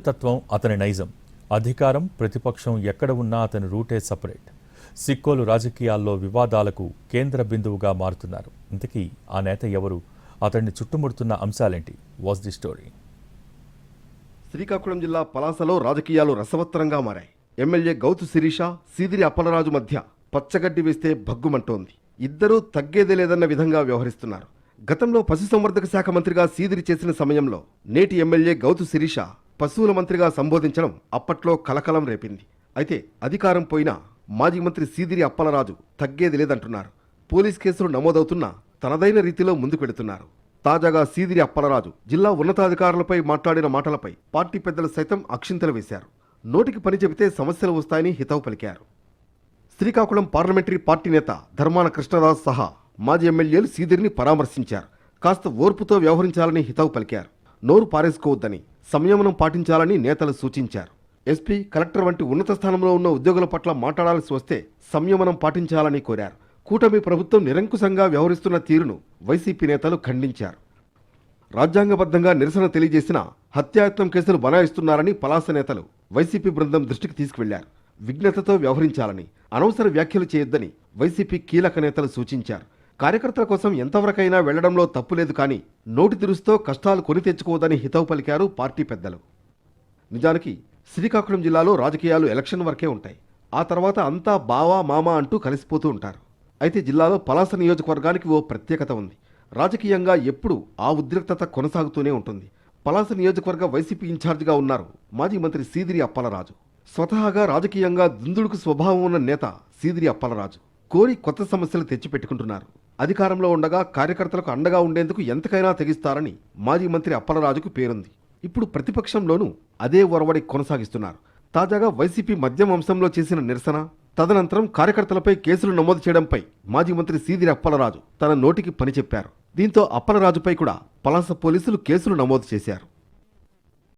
తత్వం అతని నైజం. అధికారం ప్రతిపక్షం ఎక్కడ ఉన్నా అతని రూటే సపరేట్. సిక్కోలు రాజకీయాల్లో వివాదాలకు కేంద్ర బిందువుగా మారుతున్నారు. ఇంతకీ ఆ నేత ఎవరు? అతన్ని చుట్టుముడుతున్న అంశాలేంటి? Was the story. శ్రీకాకుళం జిల్లా పలాసలో రాజకీయాలు రసవత్తరంగా మారాయి. ఎమ్మెల్యే గౌతు శిరీష సీదిరి అప్పలరాజు మధ్య పచ్చగడ్డి వేస్తే భగ్గుమంటోంది. ఇద్దరూ తగ్గేదే లేదన్న విధంగా వ్యవహరిస్తున్నారు. గతంలో పశుసంవర్ధక శాఖ మంత్రిగా సీదిరి చేసిన సమయంలో నేటి ఎమ్మెల్యే గౌతు శిరీష పశువుల మంత్రిగా సంబోధించడం అప్పట్లో కలకలం రేపింది. అయితే అధికారం పోయినా మాజీ మంత్రి సీదిరి అప్పలరాజు తగ్గేది లేదంటున్నారు. పోలీస్ కేసులు నమోదవుతున్నా తనదైన రీతిలో ముందుకు పెడుతున్నారు తాజాగా సీదిరి అప్పలరాజు జిల్లా ఉన్నతాధికారులపై మాట్లాడిన మాటలపై పార్టీ పెద్దలు సైతం అక్షింతలు వేశారు. నోటికి పని చెబితే సమస్యలు వస్తాయని హితవు పలికారు. శ్రీకాకుళం పార్లమెంటరీ పార్టీ నేత ధర్మాన కృష్ణదాస్ సహా మాజీ ఎమ్మెల్యేలు సీదిరిని పరామర్శించారు. కాస్త ఓర్పుతో వ్యవహరించాలని హితవు పలికారు. నోరు పారేసుకోవద్దని సంయమనం పాటించాలని నేతలు సూచించారు. ఎస్పీ కలెక్టర్ వంటి ఉన్నత స్థానంలో ఉన్న ఉద్యోగుల పట్ల మాట్లాడాల్సి వస్తే సంయమనం పాటించాలని కోరారు. కూటమి ప్రభుత్వం నిరంకుశంగా వ్యవహరిస్తున్న తీరును వైసీపీ నేతలు ఖండించారు. రాజ్యాంగబద్ధంగా నిరసన తెలియజేసిన హత్యాయత్నం కేసులు బనాయిస్తున్నారని పలాస నేతలు వైసీపీ బృందం దృష్టికి తీసుకువెళ్ళారు. విఘ్నతతో వ్యవహరించాలని అనవసర వ్యాఖ్యలు చేయొద్దని వైసీపీ కీలక నేతలు సూచించారు. కార్యకర్తల కోసం ఎంతవరకైనా వెళ్ళడంలో తప్పులేదు కానీ నోటి తిరుస్తో కష్టాలు కొని తెచ్చుకోవద్దని హితవు పలికారు పార్టీ పెద్దలు. నిజానికి శ్రీకాకుళం జిల్లాలో రాజకీయాలు ఎలక్షన్ వరకే ఉంటాయి. ఆ తర్వాత అంతా బావా మామ అంటూ కలిసిపోతూ ఉంటారు. అయితే జిల్లాలో పలాస నియోజకవర్గానికి ఓ ప్రత్యేకత ఉంది. రాజకీయంగా ఎప్పుడూ ఆ ఉద్రిక్తత కొనసాగుతూనే ఉంటుంది. పలాస నియోజకవర్గ వైసీపీ ఇన్ఛార్జిగా ఉన్నారు మాజీ మంత్రి సీదిరి అప్పలరాజు. స్వతహాగా రాజకీయంగా దుందుడుకు స్వభావం ఉన్న నేత సీదిరి అప్పలరాజు. కోరి కొత్త సమస్యలు తెచ్చిపెట్టుకుంటున్నారు. అధికారంలో ఉండగా కార్యకర్తలకు అండగా ఉండేందుకు ఎంతకైనా తెగిస్తారని మాజీ మంత్రి అప్పలరాజుకు పేరుంది. ఇప్పుడు ప్రతిపక్షంలోనూ అదే ఒరవడి కొనసాగిస్తున్నారు. తాజాగా వైసీపీ మద్యం అంశంలో చేసిన నిరసన తదనంతరం కార్యకర్తలపై కేసులు నమోదు చేయడంపై మాజీ మంత్రి సీదిరి అప్పలరాజు తన నోటికి పని చెప్పారు దీంతో అప్పలరాజుపై కూడా పలాస పోలీసులు కేసులు నమోదు చేశారు.